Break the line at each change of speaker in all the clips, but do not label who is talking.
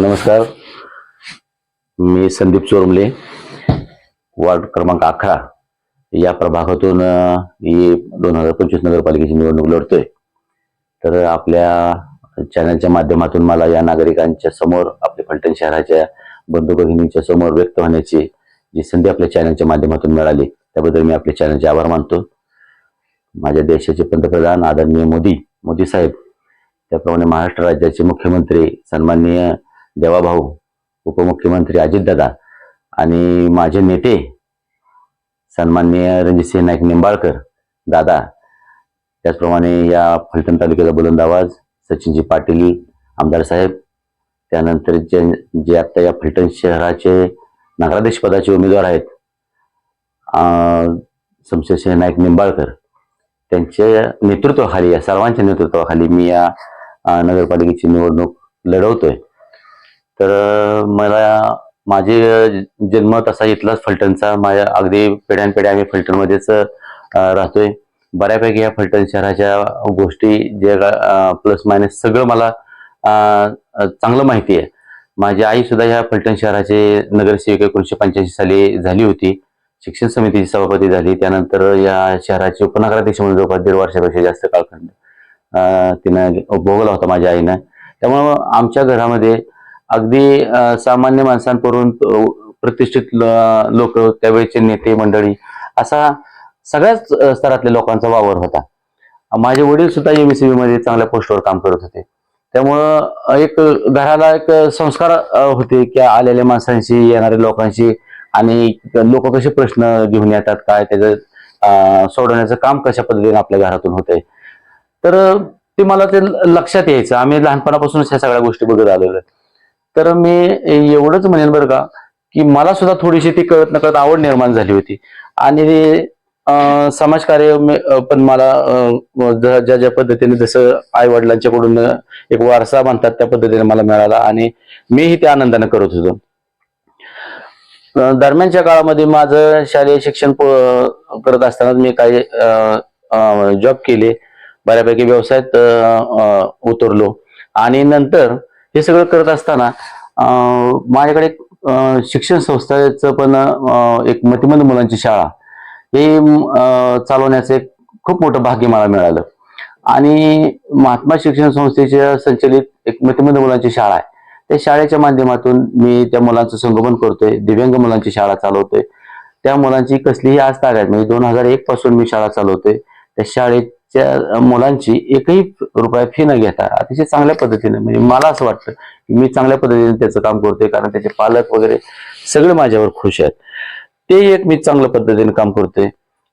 नमस्कार. मी संदीप चोरमले वार्ड क्रमांक अकरा. या प्रभागातून दोन हजार पंचवीस नगरपालिकेची निवडणूक लढतोय. तर आपल्या चॅनलच्या माध्यमातून मला या नागरिकांच्या समोर आपल्या फलटण शहराच्या बंधू भगिनींच्या समोर व्यक्त होण्याची जी संधी आपल्या चॅनलच्या माध्यमातून मिळाली त्याबद्दल मी आपल्या चॅनलचे आभार मानतो. माझ्या देशाचे पंतप्रधान आदरणीय मोदी मोदी साहेब त्याप्रमाणे महाराष्ट्र राज्याचे मुख्यमंत्री सन्माननीय देवाभाऊ उपमुख्यमंत्री अजितदादा आणि माझे नेते सन्माननीय रणजितसिंह नाईक निंबाळकर दादा त्याचप्रमाणे या फलटण तालुक्याचा बुलंद आवाज सचिनजी पाटील आमदार साहेब त्यानंतर जे जे आता या फलटण शहराचे नगराध्यक्ष पदाचे उमेदवार आहेत शमशेरसिंह नाईक निंबाळकर त्यांच्या नेतृत्वाखाली या सर्वांच्या नेतृत्वाखाली मी या नगरपालिकेची निवडणूक लढवतोय. तर मला माझे जन्म तसा इथलाच फलटणचा. माझ्या अगदी पिढ्यानपिढ्या आम्ही फलटणमध्येच राहतोय. बऱ्यापैकी या फलटण शहराच्या गोष्टी जे प्लस मायनस सगळं मला चांगलं माहिती आहे. माझी आई सुद्धा या फलटण शहराचे नगरसेविका एकोणीशे पंच्याऐंशी साली झाली होती. शिक्षण समितीची सभापती झाली. त्यानंतर या शहराचे उपनगराध्यक्ष म्हणून जवळपास दीड वर्षापेक्षा जास्त कालखंड तिनं भोगला होता माझ्या आईनं. त्यामुळं आमच्या घरामध्ये अगदी सामान्य माणसांकडून प्रतिष्ठित लोक त्यावेळेचे नेते मंडळी असा सगळ्याच स्तरातल्या लोकांचा वावर होता. माझे वडील सुद्धा एमएससीबी मध्ये चांगल्या पोस्टवर काम करत होते. त्यामुळं एक घराला एक संस्कार होते की आलेल्या माणसांशी येणाऱ्या लोकांशी आणि लोक कसे प्रश्न घेऊन येतात काय त्याचं सोडवण्याचं काम कशा पद्धतीने आपल्या घरातून होते तर ते मला ते लक्षात यायचं. आम्ही लहानपणापासूनच ह्या सगळ्या गोष्टी बघत आलेलो तर मी एवढंच म्हणेन बरं का की मला सुद्धा थोडीशी ती कळत नकळत आवड निर्माण झाली होती. आणि समाजकार्य पण मला ज- ज्या ज्या पद्धतीने जसं आई वडिलांच्याकडून एक वारसा म्हणतात त्या पद्धतीने मला मिळाला आणि मीही त्या आनंदाने करत होतो. दरम्यानच्या काळामध्ये माझं शालेय शिक्षण करत असताना मी काही जॉब केले. बऱ्यापैकी व्यवसायात उतरलो. आणि नंतर हे सगळं करत असताना माझ्याकडे शिक्षण संस्थेचं पण एक मतिमंद मुलांची शाळा हे चालवण्याचं एक खूप मोठं भाग्य मला मिळालं. आणि महात्मा शिक्षण संस्थेच्या संचलित एक मतिमंद मुलांची शाळा आहे. त्या शाळेच्या माध्यमातून मी त्या मुलांचं संगोपन करतोय दिव्यांग मुलांची शाळा चालवतोय. त्या मुलांची कसलीही आज तागायत म्हणजे दोन हजार एक पासून मी शाळा चालवतोय. त्या शाळेत त्या मुलांची एकही रुपया फी न घेता अतिशय चांगल्या पद्धतीने म्हणजे मला असं वाटतं की मी चांगल्या पद्धतीने त्याचं काम करतोय कारण त्याचे पालक वगैरे सगळे माझ्यावर खुश आहेत. ते एक मी चांगल्या पद्धतीने काम करतोय.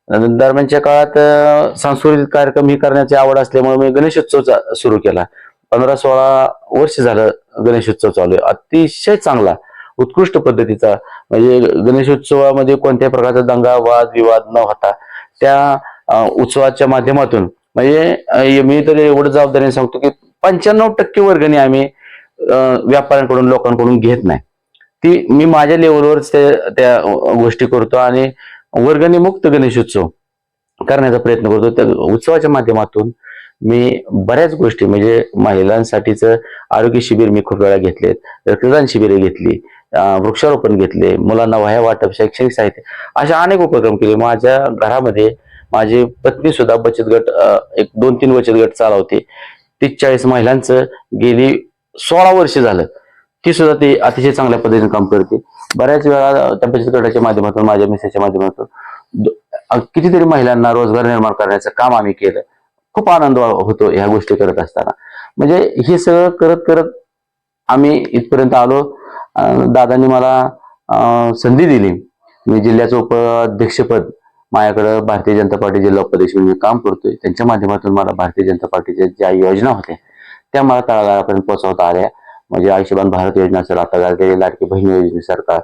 दरम्यानच्या काळात सांस्कृतिक कार्यक्रम ही करण्याची आवड असल्यामुळे मी गणेशोत्सव सुरू केला. पंधरा सोळा वर्ष झालं गणेशोत्सव चालू आहे. अतिशय चांगला उत्कृष्ट पद्धतीचा म्हणजे गणेशोत्सवामध्ये कोणत्याही प्रकारचा दंगा वाद विवाद न होता त्या उत्सवाच्या माध्यमातून. म्हणजे मी तर एवढं जबाबदारीने सांगतो की पंच्याण्णव टक्के वर्गणी आम्ही व्यापाऱ्यांकडून लोकांकडून घेत नाही. ती मी माझ्या लेवलवरच त्या त्या गोष्टी करतो आणि वर्गणी मुक्त गणेशोत्सव करण्याचा प्रयत्न करतो. त्या उत्सवाच्या माध्यमातून मी बऱ्याच गोष्टी म्हणजे महिलांसाठीच आरोग्य शिबिर मी खूप वेळा घेतलेत रक्तदान शिबिरे घेतली वृक्षारोपण घेतले मुलांना वह्या वाटप शैक्षणिक साहित्य अशा अनेक उपक्रम केले. माझ्या घरामध्ये माझी पत्नी सुद्धा बचत गट एक दोन तीन बचत गट चालवते. तीस चाळीस महिलांचं गेली सोळा वर्ष झालं. ती सुद्धा ती अतिशय चांगल्या पद्धतीने काम करते. बऱ्याच वेळा त्या बचत गटाच्या माध्यमातून माझ्या मिसेसच्या माध्यमातून कितीतरी महिलांना रोजगार निर्माण करण्याचं काम आम्ही केलं. खूप आनंद होतो ह्या गोष्टी करत असताना. म्हणजे हे सगळं करत करत आम्ही इथपर्यंत आलो. दादांनी मला संधी दिली. मी जिल्ह्याचं उपाध्यक्षपद माझ्याकडं भारतीय जनता पार्टी जिल्हा उपाध्यक्ष म्हणून मी काम करतोय. त्यांच्या माध्यमातून मला भारतीय जनता पार्टीच्या ज्या योजना होत्या त्या मला तळागाळापर्यंत पोहोचवता आल्या. म्हणजे आयुष्यमान भारत योजना असेल आता गाडगे लाडकी बहीण योजनेसारखा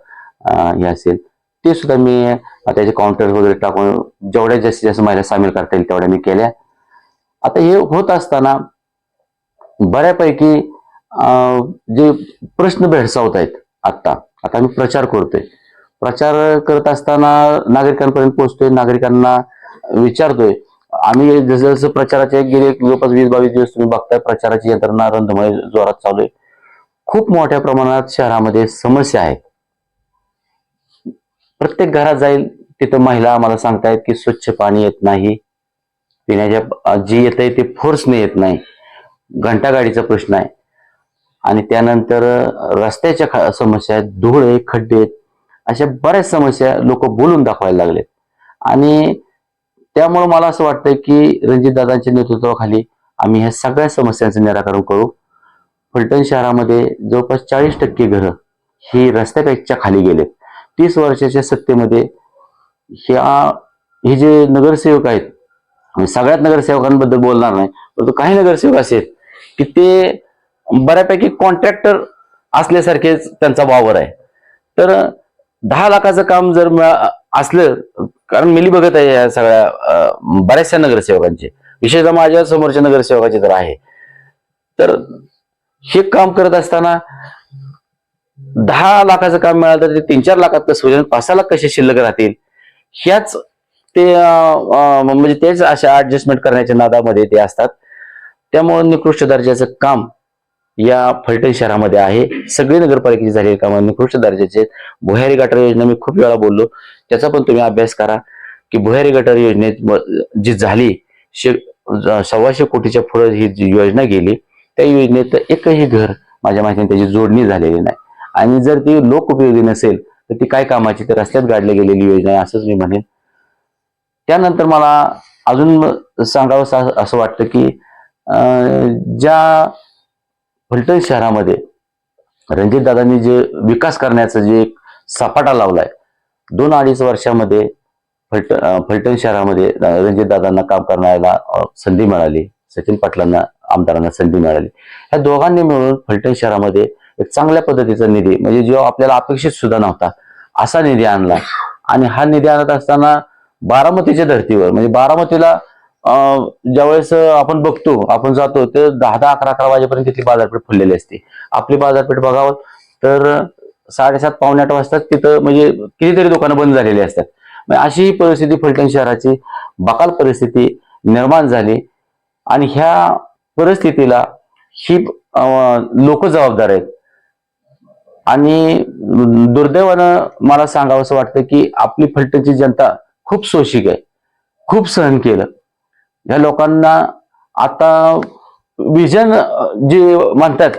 हे असेल. ते सुद्धा मी त्याचे काउंटर वगैरे टाकून जेवढ्या जास्तीत जास्त महिला सामील करता येईल तेवढ्या मी केल्या. आता हे होत असताना बऱ्यापैकी जे प्रश्न भेडसावत आहेत आत्ता आता मी प्रचार करतोय. प्रचार करत असताना नागरिकांपर्यंत पोहोचतोय नागरिकांना विचारतोय. आम्ही जसं जसं प्रचाराचे गेले जवळपास वीस बावीस दिवस तुम्ही बघताय प्रचाराची यंत्रणा रंधमय जोरात चालू आहे. खूप मोठ्या प्रमाणात शहरामध्ये समस्या आहेत. प्रत्येक घरात जाईल तिथं महिला आम्हाला सांगतायत की स्वच्छ पाणी येत नाही. पिण्याच्या जी येत आहे ते फोर्सने येत नाही. घंटागाडीचा प्रश्न आहे. आणि त्यानंतर रस्त्याच्या ख- समस्या आहेत. धूळ आहे खड्डे आहेत. अशा बऱ्याच समस्या लोक बोलून दाखवायला लागलेत आणि त्यामुळे मला असं वाटतं की रणजितदादांच्या नेतृत्वाखाली आम्ही ह्या सगळ्या समस्यांचं निराकरण करू. फलटण शहरामध्ये जवळपास चाळीस टक्के घरं ही रस्त्यापेक्षा खाली गेलेत. तीस वर्षाच्या सत्तेमध्ये ह्या हे जे नगरसेवक आहेत सगळ्यात नगरसेवकांबद्दल बोलणार नाही परंतु काही नगरसेवक असे आहेत की ते बऱ्यापैकी कॉन्ट्रॅक्टर असल्यासारखेच त्यांचा वावर आहे. तर दहा लाखाचं काम जर मिळा- असलं कारण मिली बघत आहे या सगळ्या बऱ्याचशा नगरसेवकांचे. विशेषतः माझ्या समोरच्या नगरसेवकाचे तर आहे. तर हे काम करत असताना दहा लाखाचं काम मिळालं तर ते तीन चार लाखात कसं होईल पाच सहा लाख कसे शिल्लक राहतील? ह्याच ते म्हणजे तेच अशा ऍडजस्टमेंट करण्याच्या नादामध्ये ते असतात. त्यामुळे निकृष्ट दर्जाचं काम या फलटण शहरामध्ये आहे. सगळी नगरपालिकेची झालेली कामं निकृष्ट दर्जाचे आहेत. भुयारी गटार योजना मी खूप वेळा बोललो. त्याचा पण तुम्ही अभ्यास करा की भुयारी गटार योजनेत जी झाली शे सव्वाशे कोटीच्या पुढे ही जी योजना गेली त्या योजनेत एकही घर माझ्या माहितीने त्याची जोडणी झालेली नाही. आणि जर ती लोकउपयोगी नसेल तर ती काय कामाची? तर रस्त्यात गाडली गेलेली योजना आहे असंच मी म्हणेन. त्यानंतर मला अजून सांगावं असं वाटतं की ज्या फलटण शहरामध्ये रणजितदादांनी जे विकास करण्याचं जे एक सपाटा लावलाय दोन अडीच वर्षामध्ये फलट फलटण शहरामध्ये रणजितदादांना काम करण्याला संधी मिळाली सचिन पाटलांना आमदारांना संधी मिळाली. ह्या दोघांनी मिळून फलटण शहरामध्ये एक चांगल्या पद्धतीचा निधी म्हणजे जो आपल्याला अपेक्षित सुद्धा नव्हता असा निधी आणला. आणि हा निधी आणत असताना बारामतीच्या धर्तीवर म्हणजे बारामतीला ज्यावेळेस आपण बघतो आपण जातो ते दहा दहा अकरा अकरा वाजेपर्यंत तिथली बाजारपेठ फुललेली असते. आपली बाजारपेठ बघावं तर साडेसात पावणे आठ वाजता तिथं म्हणजे कितीतरी दुकानं बंद झालेली असतात. अशी परिस्थिती फलटण शहराची बकाल परिस्थिती निर्माण झाली आणि ह्या परिस्थितीला ही लोक जबाबदार आहेत. आणि दुर्दैवानं मला सांगावं असं वाटतं की आपली फलटणची जनता खूप सोशिक आहे. खूप सहन केलं. या लोकांना आता विजन जे म्हणतात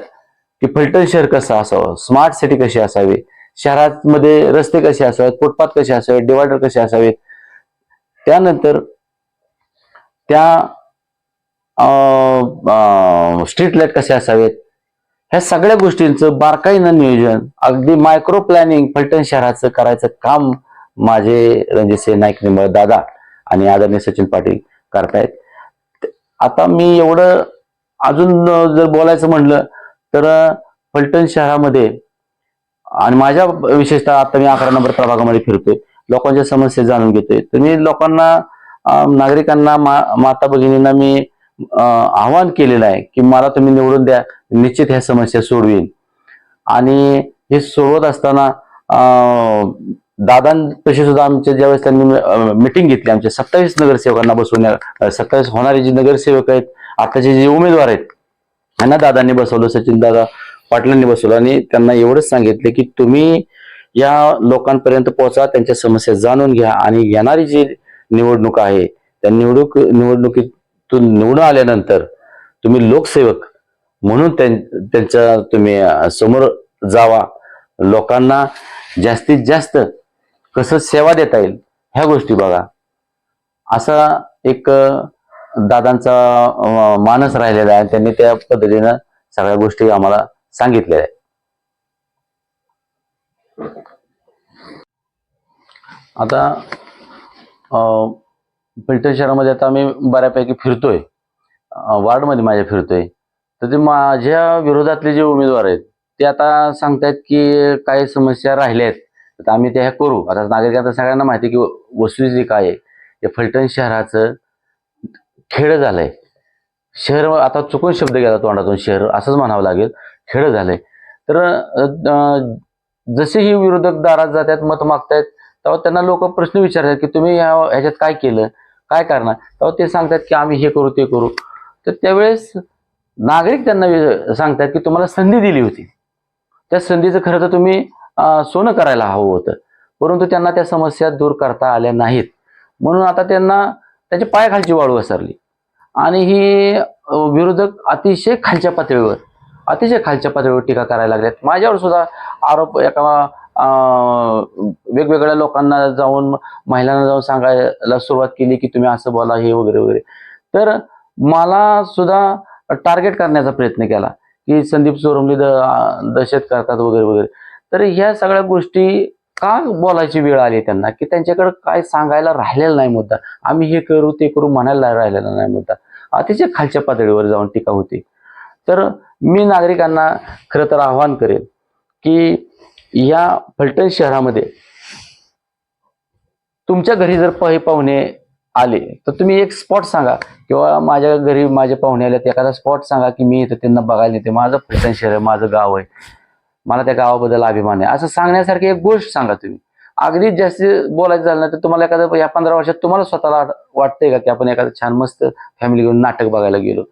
की फलटण शहर कसं असावं? स्मार्ट सिटी कशी असावी? शहरामध्ये रस्ते कसे असावेत? फुटपाथ कसे असावेत? डिवायडर कसे असावेत? त्यानंतर त्या स्ट्रीट लाइट कसे असावेत? ह्या सगळ्या गोष्टींचं बारकाईनं नियोजन अगदी मायक्रो प्लॅनिंग फलटण शहराचं करायचं काम माझे रणजितसिंह नाईक निंबळ दादा आणि आदरणीय सचिन पाटील करतायत. आता मी एवढं अजून जर बोलायचं म्हणलं तर फलटण शहरामध्ये आणि माझ्या विशेषतः आता मी अकरा नंबर प्रभागामध्ये फिरतोय. लोकांच्या समस्या जाणून घेतोय. तर मी लोकांना नागरिकांना मा- माता भगिनींना मी आवाहन केलेलं आहे की मला तुम्ही निवडून द्या. निश्चित ह्या समस्या सोडवीन. आणि हे सोडवत असताना दादांपाशी सुद्धा आमच्या ज्यावेळेस त्यांनी मिटिंग घेतली आमच्या सत्तावीस नगरसेवकांना बसवण्या सत्तावीस होणारे जे नगरसेवक आहेत आताचे जे उमेदवार आहेत त्यांना दादांनी बसवलं सचिन दादा पाटलांनी बसवलं आणि त्यांना एवढंच सांगितलं की तुम्ही या लोकांपर्यंत पोहोचा त्यांच्या समस्या जाणून घ्या आणि येणारी जी निवडणूक आहे त्या निवडणूक निवडणुकीतून निवडून आल्यानंतर तुम्ही लोकसेवक म्हणून त्यां- त्यांच्या तुम्ही समोर जावा. लोकांना जास्तीत जास्त कसं सेवा देता येईल ह्या गोष्टी बघा. असा एक दादांचा मानस राहिलेला आहे त्यांनी त्या पद्धतीनं सगळ्या गोष्टी आम्हाला सांगितलेल्या आहेत. आता अं, शहरामध्ये आता आम्ही बऱ्यापैकी फिरतोय. वार्डमध्ये माझ्या फिरतोय. तर ते माझ्या विरोधातले जे उमेदवार आहेत ते आता सांगतायत की काही समस्या राहिल्या आहेत. तर आम्ही त्या ह्या करू. आता नागरिकांना सगळ्यांना माहिती आहे की वस्तुस्थिती काय आहे ते फलटण शहराचं खेळ झालंय. शहर आता चुकून शब्द गेला तोंडातून शहर असंच म्हणावं लागेल खेळ झालंय. तर जसे ही विरोधक दारात जातात मत मागतायत तेव्हा त्यांना लोक प्रश्न विचारतात की तुम्ही ह्या ह्याच्यात काय केलं? काय करणार? तेव्हा ते सांगतात की आम्ही हे करू ते करू. तर त्यावेळेस नागरिक त्यांना वि- सांगतात की तुम्हाला संधी दिली होती. त्या संधीचं खरं तर तुम्ही सोनं करायला हवं होतं. परंतु त्यांना त्या समस्या दूर करता आल्या नाहीत. म्हणून आता त्यांना त्याच्या पायाखालची वाळू असरली आणि ही विरोधक अतिशय खालच्या पातळीवर अतिशय खालच्या पातळीवर टीका करायला लागल्यात माझ्यावर सुद्धा आरोप एका वेगवेगळ्या लोकांना जाऊन महिलांना जाऊन सांगायला सुरुवात केली की तुम्ही असं बोला हे वगैरे वगैरे. तर मला सुद्धा टार्गेट करण्याचा प्रयत्न केला की संदीप चोरमली द दहशत करतात वगैरे वगैरे. तर ह्या सगळ्या गोष्टी का बोलायची वेळ आली त्यांना? की त्यांच्याकडे काय सांगायला राहिलेला नाही मुद्दा. आम्ही हे करू ते करू म्हणायला राहिलेला नाही मुद्दा. अतिशय खालच्या पातळीवर जाऊन टीका होती. तर मी नागरिकांना खरं तर आव्हान करेन की या फलटण शहरामध्ये तुमच्या घरी जर पहि पाहुणे आले तर तुम्ही एक स्पॉट सांगा. किंवा माझ्या घरी माझे पाहुणे आले तर एखादा स्पॉट सांगा की मी इथं त्यांना बघायला येते माझं फलटण शहर आहे माझं गाव आहे. मला त्या गावाबद्दल अभिमान आहे. असं सांगण्यासारखी एक गोष्ट सांगा तुम्ही. अगदी जास्त बोलायचं झालं ना तर तुम्हाला एखादं या पंधरा वर्षात तुम्हाला स्वतःला वाटतंय का की आपण एखादं छान मस्त फॅमिली घेऊन नाटक बघायला गेलो?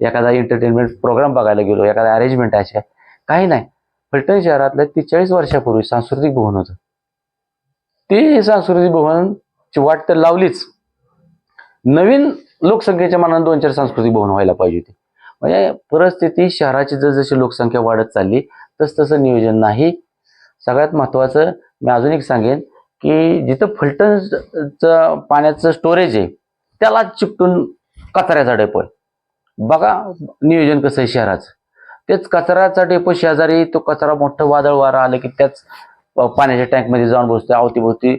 एखादा एंटरटेनमेंट प्रोग्राम बघायला गेलो? एखादा अरेंजमेंट अशा? काही नाही. फलटण शहरातलं चाळीस वर्षापूर्वी सांस्कृतिक भवन होतं. ते सांस्कृतिक भवनची वाट तर लावलीच. नवीन लोकसंख्येच्या मानाने दोन चार सांस्कृतिक भवन व्हायला पाहिजे होती. म्हणजे परिस्थिती शहराची जसजशी लोकसंख्या वाढत चालली तस तसं नियोजन नाही. सगळ्यात महत्त्वाचं मी अजून एक सांगेन की जिथं फलटणचं पाण्याचं स्टोरेज आहे त्याला चिकटून कचऱ्याचा डेपो आहे. बघा नियोजन कसं आहे शहराचं. तेच कचऱ्याचा डेपो शेजारी तो कचरा मोठं वादळ वारं आलं की त्याच पाण्याच्या टँकमध्ये जाऊन बसतो अवतीभोवती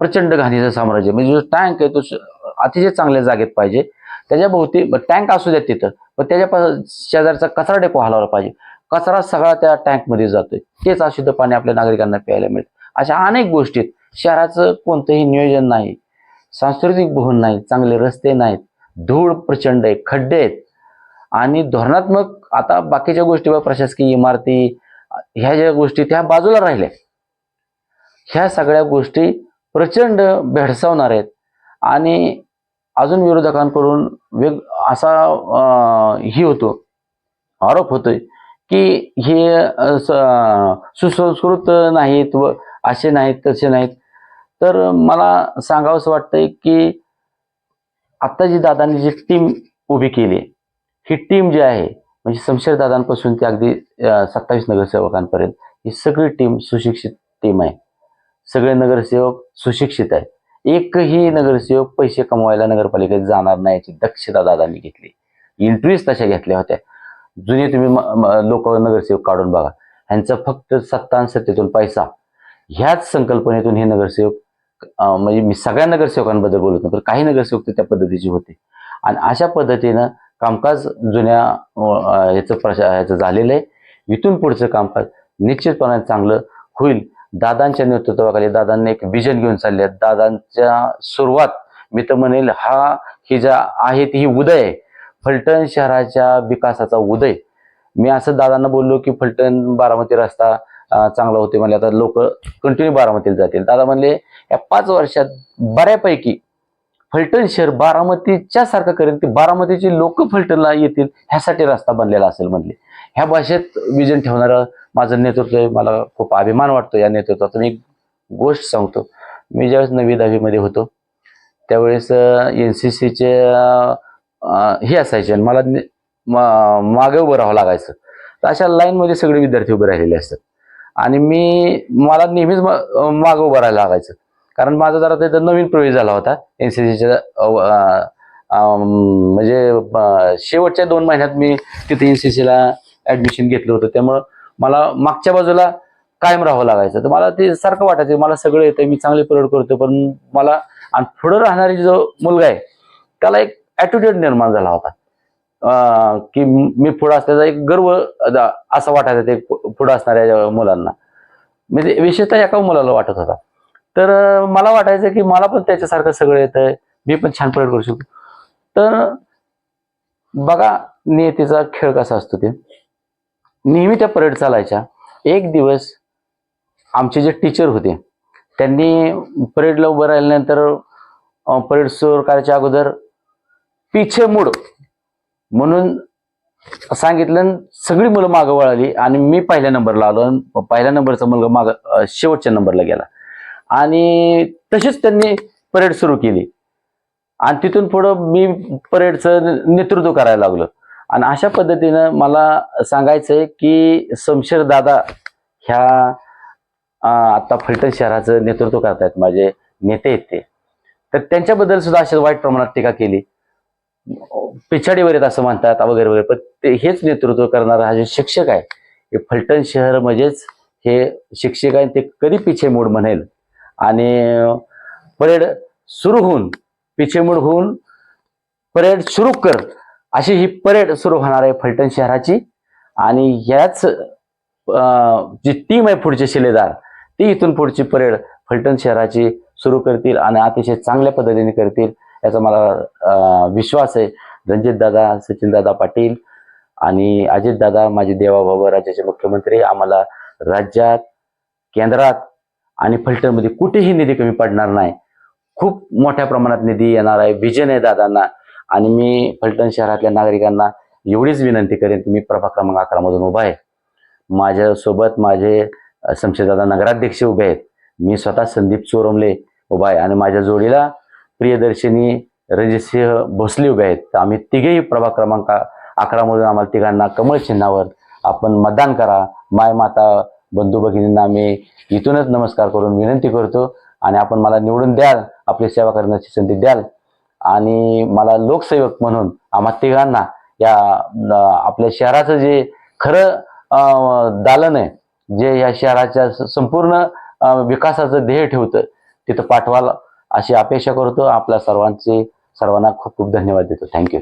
प्रचंड घाणीचं साम्राज्य म्हणजे जो टँक आहे तो श- अतिशय चांगल्या जागेत पाहिजे. त्याच्या भोवती टँक असू द्या तिथं पण त्याच्या शेजारचा कचरा डेपो हलवला पाहिजे. कचरा सगळा त्या टँकमध्ये जातोय. तेच अशुद्ध पाणी आपल्या नागरिकांना प्यायला मिळतं. अशा अनेक गोष्टी आहेत. शहराचं कोणतंही नियोजन नाही. सांस्कृतिक भवन नाही. चांगले रस्ते नाहीत. धूळ प्रचंड आहे. खड्डे आहेत. आणि धोरणात्मक आता बाकीच्या गोष्टी प्रशासकीय इमारती ह्या ज्या गोष्टी त्या बाजूला राहिल्या. ह्या सगळ्या गोष्टी प्रचंड भेडसावणार आहेत. आणि अजून विरोधकांकडून वेग असा ही होतो. आरोप होतोय. की हे सुसंस्कृत नाहीत व असे नाहीत तसे नाहीत. तर मला सांगावंसं वाटतंय की आत्ता जी दादांनी जी टीम उभी केली आहे, ही टीम जी आहे म्हणजे शमशेर दादांपासून ते अगदी सत्तावीस नगरसेवकांपर्यंत ही सगळी टीम सुशिक्षित टीम आहे. सगळे नगरसेवक सुशिक्षित आहे एकही नगरसेवक पैसे कमवायला नगरपालिकेत जाणार नाही याची दक्षता दादांनी घेतली. इंटरव्ह्यूज तशा घेतल्या होत्या. जुने तुम्ही लोक नगरसेवक काढून बघा. ह्यांचं फक्त सत्ता आणि सत्तेतून पैसा. ह्याच संकल्पनेतून हे नगरसेवक म्हणजे मी सगळ्या नगरसेवकांबद्दल बोलत नाही काही नगरसेवक तर त्या पद्धतीचे होते. आणि अशा पद्धतीनं कामकाज जुन्या ह्याचं प्रशा ह्याचं झालेलं आहे. इथून पुढचं कामकाज निश्चितपणे चांगलं होईल. दादांच्या नेतृत्वाखाली दादांनी एक विजन घेऊन चालले दादांच्या सुरुवात मी तर म्हणेल हा ही ज्या आहे ती ही उदय आहे. फलटण शहराच्या विकासाचा उदय. मी असं दादांना बोललो की फलटण बारामती रस्ता चांगला होते म्हणले. आता लोक कंटिन्यू बारामतीला जातील. दादा म्हणले या पाच वर्षात बऱ्यापैकी फलटण शहर बारामतीच्या सारखं करेल की बारामतीची लोक फलटणला येतील ह्यासाठी रस्ता बनलेला असेल म्हणले. ह्या भाषेत विजन ठेवणारं माझं नेतृत्व आहे. मला खूप अभिमान वाटतो या नेतृत्वाचा मी एक गोष्ट सांगतो. मी ज्यावेळेस नवी दहावीमध्ये होतो त्यावेळेस एन सी सीच्या हे असायचे आणि मला ने- मागे उभं राहावं लागायचं. तर अशा लाईनमध्ये सगळे विद्यार्थी उभे राहिलेले असतात. आणि मी मला नेहमीच मा- मागं उभं राहायला लागायचं. कारण माझा जरा त्याचा नवीन प्रवेश झाला होता. एन सी सीच्या म्हणजे शेवटच्या दोन महिन्यात मी तिथे एन सी सीला ॲडमिशन घेतलं होतं. त्यामुळं मला मागच्या बाजूला कायम राहावं लागायचं. तर मला ते सारखं वाटायचं मला सगळं येतं मी चांगली परेड करतो पण मला आणि पुढं राहणारी जो मुलगा आहे त्याला एक ॲटिट्यूड निर्माण झाला होता. की मी पुढं असल्याचा एक गर्व असं वाटायचं ते पुढं असणाऱ्या मुलांना. म्हणजे विशेषतः एका मुलाला वाटत होता. तर मला वाटायचं की मला पण त्याच्यासारखं सगळं येतंय. मी पण छान परेड करू शकतो. तर बघा नियतीचा खेळ कसा असतो ते. नेहमी त्या परेड चालायच्या. एक दिवस आमचे जे टीचर होते त्यांनी परेडला उभं राहिल्यानंतर परेड सुरू करायच्या अगोदर पीछे मूड. म्हणून
सांगितलं आणि सगळी मुलं मागं वळाली आणि मी पहिल्या नंबरला आलो पहिल्या नंबरचा मुलगा माग शेवटच्या नंबरला गेला. आणि तशीच त्यांनी परेड सुरू केली. आणि तिथून पुढं मी परेडचं नेतृत्व करायला लागलो. आणि अशा पद्धतीनं मला सांगायचंय की समशेर दादा ह्या आता फलटण शहराचं नेतृत्व करतायत माझे नेते आहेत ते. तर त्यांच्याबद्दल सुद्धा अशा वाईट प्रमाणात टीका केली. पिछाडीवर येत असं म्हणतात वगैरे वगैरे. पण ते हेच नेतृत्व करणारा हा जे शिक्षक आहे हे फलटण शहर म्हणजेच हे शिक्षक आहे ते कधी पिछे मूड म्हणेल. आणि परेड सुरू होऊन पिछे मूड होऊन परेड सुरू कर अशी ही परेड सुरू होणार आहे फलटण शहराची. आणि ह्याच जी टीम आहे पुढचे शिलेदार ती इथून पुढची परेड फलटण शहराची सुरू करतील आणि अतिशय चांगल्या पद्धतीने करतील. याचा मला विश्वास आहे. रणजित दादा सचिन दादा पाटील आणि अजित दादा माझे देवाबाबा राज्याचे मुख्यमंत्री आम्हाला राज्यात केंद्रात आणि फलटणमध्ये कुठेही निधी कमी पडणार नाही. खूप मोठ्या प्रमाणात निधी येणार आहे. विजन आहे दादांना आणि मी फलटण शहरातल्या नागरिकांना एवढीच विनंती करेन की मी प्रभाग क्रमांक अकरामधून उभा आहे. माझ्यासोबत माझे शमशेदादा नगराध्यक्ष उभे आहेत. मी स्वतः संदीप चोरमले उभा आहे आणि माझ्या जोडीला प्रियदर्शिनी रजसिंह भोसले उभे आहेत. तर आम्ही तिघेही प्रभाग क्रमांक अकरामधून आम्हाला तिघांना कमळ चिन्हावर आपण मतदान करा. माय माता बंधू भगिनींना आम्ही इथूनच नमस्कार करून विनंती करतो आणि आपण मला निवडून द्याल आपली सेवा करण्याची संधी द्याल. आणि मला लोकसेवक म्हणून आम्हा तिघांना या आपल्या शहराचं जे खरं दालन आहे जे या शहराच्या संपूर्ण विकासाचं ध्येय ठेवतं तिथं पाठवाल अशी अपेक्षा करतो. आपल्या सर्वांचे सर्वांना खूप खूप धन्यवाद देतो. थँक्यू